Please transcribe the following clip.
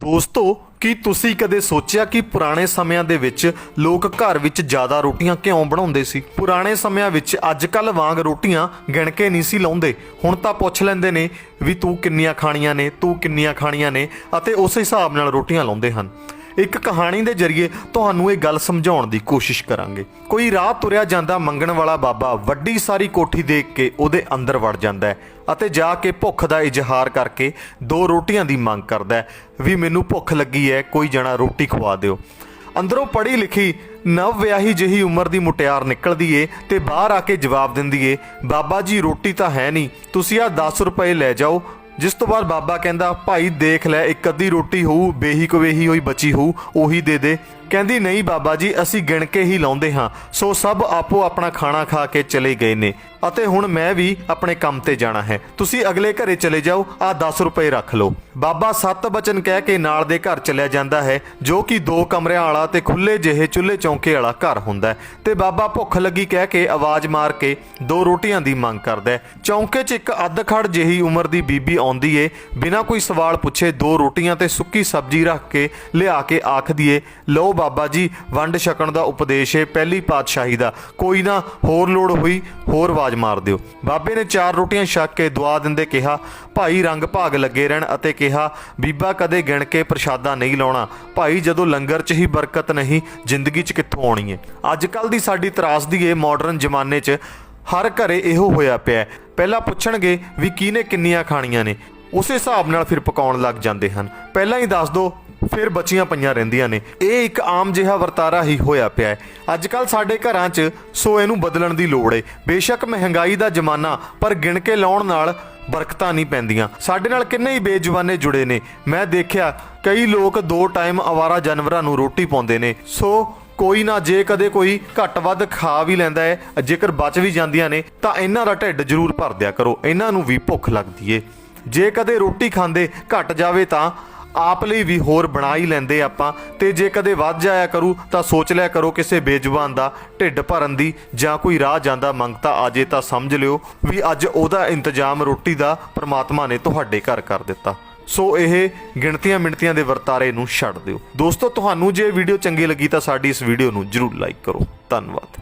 ਦੋਸਤੋ, ਕੀ ਤੁਸੀਂ ਕਦੇ ਸੋਚਿਆ ਕਿ ਪੁਰਾਣੇ ਸਮਿਆਂ ਦੇ ਵਿੱਚ ਲੋਕ ਘਰ ਵਿੱਚ ਜ਼ਿਆਦਾ ਰੋਟੀਆਂ ਕਿਉਂ ਬਣਾਉਂਦੇ ਸੀ? ਪੁਰਾਣੇ ਸਮਿਆਂ ਵਿੱਚ ਅੱਜ-ਕੱਲ ਵਾਂਗ ਰੋਟੀਆਂ ਗਿਣ ਕੇ ਨਹੀਂ ਸੀ ਲਾਉਂਦੇ। ਹੁਣ ਤਾਂ ਪੁੱਛ ਲੈਂਦੇ ਨੇ ਵੀ ਤੂੰ ਕਿੰਨੀਆਂ ਖਾਣੀਆਂ ਨੇ, ਤੂੰ ਕਿੰਨੀਆਂ ਖਾਣੀਆਂ ਨੇ ਅਤੇ ਉਸ ਹਿਸਾਬ ਨਾਲ ਰੋਟੀਆਂ ਲਾਉਂਦੇ ਹਨ। ਇੱਕ ਕਹਾਣੀ ਦੇ ਜ਼ਰੀਏ ਤੁਹਾਨੂੰ ਇਹ ਗੱਲ ਸਮਝਾਉਣ ਦੀ ਕੋਸ਼ਿਸ਼ ਕਰਾਂਗੇ। ਕੋਈ ਰਾਹ ਤੁਰਿਆ ਜਾਂਦਾ ਮੰਗਣ ਵਾਲਾ ਬਾਬਾ ਵੱਡੀ ਸਾਰੀ ਕੋਠੀ ਦੇਖ ਕੇ ਉਹਦੇ ਅੰਦਰ ਵੜ ਜਾਂਦਾ ਹੈ ਅਤੇ ਜਾ ਕੇ ਭੁੱਖ ਦਾ ਇਜ਼ਹਾਰ ਕਰਕੇ ਦੋ ਰੋਟੀਆਂ ਦੀ ਮੰਗ ਕਰਦਾ ਹੈ। ਵੀ ਮੈਨੂੰ ਭੁੱਖ ਲੱਗੀ ਹੈ, ਕੋਈ ਜਣਾ ਰੋਟੀ ਖਵਾ ਦਿਓ। ਅੰਦਰੋਂ ਪੜ੍ਹੀ ਲਿਖੀ ਨਵ ਵਿਆਹੀ ਜਿਹੀ ਉਮਰ ਦੀ ਮੁਟਿਆਰ ਨਿਕਲਦੀ ਏ ਤੇ ਬਾਹਰ ਆ ਕੇ ਜਵਾਬ ਦਿੰਦੀ ਏ, ਬਾਬਾ ਜੀ, ਰੋਟੀ ਤਾਂ ਹੈ ਨਹੀਂ, ਤੁਸੀਂ ਆ 10 ਰੁਪਏ ਲੈ ਜਾਓ ਜਿਸ ਤੋਂ ਬਾਅਦ ਬਾਬਾ ਕਹਿੰਦਾ, ਭਾਈ ਦੇਖ ਲੈ, ਇੱਕ ਅੱਧੀ ਰੋਟੀ ਹੋਊ, ਬੇਹੀ ਕਵੇਹੀ ਹੋਈ ਬਚੀ ਹੋਊ, ਉਹੀ ਦੇ ਦੇ। ਕਹਿੰਦੀ, ਨਹੀਂ ਬਾਬਾ ਜੀ, ਅਸੀਂ ਗਿਣ ਕੇ ਹੀ ਲਾਉਂਦੇ ਹਾਂ, ਸੋ ਸਭ ਆਪੋ ਆਪਣਾ ਖਾਣਾ ਖਾ ਕੇ ਚਲੇ ਗਏ ਨੇ। ਅਤੇ ਹੁਣ ਮੈਂ ਵੀ ਆਪਣੇ ਕੰਮ ਤੇ ਜਾਣਾ ਹੈ। ਤੁਸੀਂ ਅਗਲੇ ਘਰੇ ਚਲੇ ਜਾਓ ਆ 10 ਰੁਪਏ ਰੱਖ ਲਓ। ਬਾਬਾ ਸੱਤ ਬਚਨ ਕਹਿ ਕੇ ਨਾਲ ਦੇ ਘਰ ਚਲਿਆ ਜਾਂਦਾ ਹੈ, ਜੋ ਕਿ ਦੋ ਕਮਰਿਆਂ ਵਾਲਾ ਤੇ ਖੁੱਲੇ ਜਿਹੇ ਚੁੱਲ੍ਹੇ ਚੌਂਕੇ ਵਾਲਾ ਘਰ ਹੁੰਦਾ ਹੈ। ਤੇ ਬਾਬਾ ਭੁੱਖ ਲੱਗੀ ਕਹਿ ਕੇ ਆਵਾਜ਼ ਮਾਰ ਕੇ ਦੋ ਰੋਟੀਆਂ ਦੀ ਮੰਗ ਕਰਦਾ ਹੈ। ਚੌਂਕੇ 'ਚ ਇੱਕ ਅੱਧਖੜ ਜਿਹੀ ਉਮਰ ਦੀ ਬੀਬੀ ਆਉਂਦੀ ਏ, ਬਿਨਾਂ ਕੋਈ ਸਵਾਲ ਪੁੱਛੇ ਦੋ ਰੋਟੀਆਂ ਤੇ ਸੁੱਕੀ ਸਬਜ਼ੀ ਰੱਖ ਕੇ ਲਿਆ ਕੇ ਆਖਦੀ ਏ ਲਓ ਬਾਬਾ ਜੀ, ਵੰਡ ਛਕਣ ਦਾ ਉਪਦੇਸ਼ ਏ, ਪਹਿਲੀ ਪਾਤਸ਼ਾਹੀ ਦਾ। ਕੋਈ ਨਾ, ਹੋਰ ਲੋੜ ਹੋਈ, ਹੋਰ ਆਵਾਜ਼ ਮਾਰ ਦਿਓ। ਬਾਬੇ ਨੇ ਚਾਰ ਰੋਟੀਆਂ ਛਕ ਕੇ ਦੁਆ ਦਿੰਦੇ ਕਿਹਾ, ਭਾਈ ਰੰਗ ਭਾਗ ਲੱਗੇ ਰਹਿਣ ਅਤੇ ਕਿਹਾ, ਬੀਬਾ ਕਦੇ ਗਿਣ ਕੇ ਪ੍ਰਸ਼ਾਦਾ ਨਹੀਂ ਲਾਉਣਾ। ਭਾਈ ਜਦੋਂ ਲੰਗਰ 'ਚ ਹੀ ਬਰਕਤ ਨਹੀਂ, ਜ਼ਿੰਦਗੀ 'ਚ ਕਿੱਥੋਂ ਆਉਣੀ ਹੈ ਅੱਜ ਕੱਲ ਦੀ ਸਾਡੀ ਤਰਾਸਦੀ ਏ ਮਾਡਰਨ ਜ਼ਮਾਨੇ 'ਚ ਹਰ ਘਰੇ ਇਹੋ ਹੋਇਆ ਪਿਆ ਪਹਿਲਾਂ ਪੁੱਛਣਗੇ ਵੀ ਕਿਹਨੇ ਕਿੰਨੀਆਂ ਖਾਣੀਆਂ ਨੇ। ਉਸੇ ਹਿਸਾਬ ਨਾਲ ਫਿਰ ਪਕਾਉਣ ਲੱਗ ਜਾਂਦੇ ਹਨ। ਪਹਿਲਾਂ ਹੀ ਦੱਸ ਦੋ, ਫਿਰ ਬਚੀਆਂ ਪਈਆਂ ਰਹਿੰਦੀਆਂ ਨੇ। ਇਹ ਇੱਕ ਆਮ ਜਿਹਾ ਵਰਤਾਰਾ ਹੀ ਹੋਇਆ ਪਿਆ ਹੈ। ਅੱਜ ਕੱਲ ਸਾਡੇ ਘਰਾਂ 'ਚ ਸੋ ਇਹਨੂੰ ਬਦਲਣ ਦੀ ਲੋੜ ਏ। ਬੇਸ਼ੱਕ ਮਹਿੰਗਾਈ ਦਾ ਜ਼ਮਾਨਾ, ਪਰ ਗਿਣ ਕੇ ਲਾਉਣ ਨਾਲ ਬਰਕਤਾਂ ਨਹੀਂ ਪੈਂਦੀਆਂ। ਸਾਡੇ ਨਾਲ ਕਿੰਨੇ ਹੀ ਬੇਜਵਾਨੇ ਜੁੜੇ ਨੇ। ਮੈਂ ਦੇਖਿਆ, ਕਈ ਲੋਕ ਦੋ ਟਾਈਮ ਆਵਾਰਾ ਜਾਨਵਰਾਂ ਨੂੰ ਰੋਟੀ ਪਾਉਂਦੇ ਨੇ। ਸੋ, ਕੋਈ ਨਾ, ਜੇ ਕਦੇ ਕੋਈ ਘੱਟ ਵੱਧ ਖਾ ਵੀ ਲੈਂਦਾ ਹੈ, ਜੇਕਰ ਬਚ ਵੀ ਜਾਂਦੀਆਂ ਨੇ, ਤਾਂ ਇਹਨਾਂ ਦਾ ਢਿੱਡ ਜ਼ਰੂਰ ਭਰ ਦਿਆ ਕਰੋ। ਇਹਨਾਂ ਨੂੰ ਵੀ ਭੁੱਖ ਲੱਗਦੀ ਏ। ਜੇ ਕਦੇ ਰੋਟੀ ਖਾਂਦੇ ਘਟ ਜਾਵੇ ਤਾਂ ਆਪ ਲਈ ਵੀ ਹੋਰ ਬਣਾ ਹੀ ਲੈਂਦੇ ਆਪਾਂ। ਤੇ ਜੇ ਕਦੇ ਵੱਧ ਜਾਇਆ ਕਰੂ ਤਾਂ ਸੋਚ ਲਿਆ ਕਰੋ ਕਿਸੇ ਬੇਜ਼ੁਬਾਨ ਦਾ ਢਿੱਡ ਭਰਨ ਦੀ ਜਾਂ ਕੋਈ ਰਾਹ ਜਾਂਦਾ ਮੰਗਤਾ ਆ ਜੇ ਤਾਂ ਸਮਝ ਲਿਓ ਵੀ ਅੱਜ ਉਹਦਾ ਇੰਤਜ਼ਾਮ ਰੋਟੀ ਦਾ ਪ੍ਰਮਾਤਮਾ ਨੇ ਤੁਹਾਡੇ ਘਰ ਕਰ ਦਿੱਤਾ। ਸੋ ਇਹ ਗਿਣਤੀਆਂ ਮਿਣਤੀਆਂ ਦੇ ਵਰਤਾਰੇ ਨੂੰ ਛੱਡ ਦਿਓ। ਦੋਸਤੋ, ਤੁਹਾਨੂੰ ਜੇ ਵੀਡੀਓ ਚੰਗੀ ਲੱਗੀ ਤਾਂ ਸਾਡੀ ਇਸ ਵੀਡੀਓ ਨੂੰ ਜਰੂਰ ਲਾਈਕ ਕਰੋ। ਧੰਨਵਾਦ।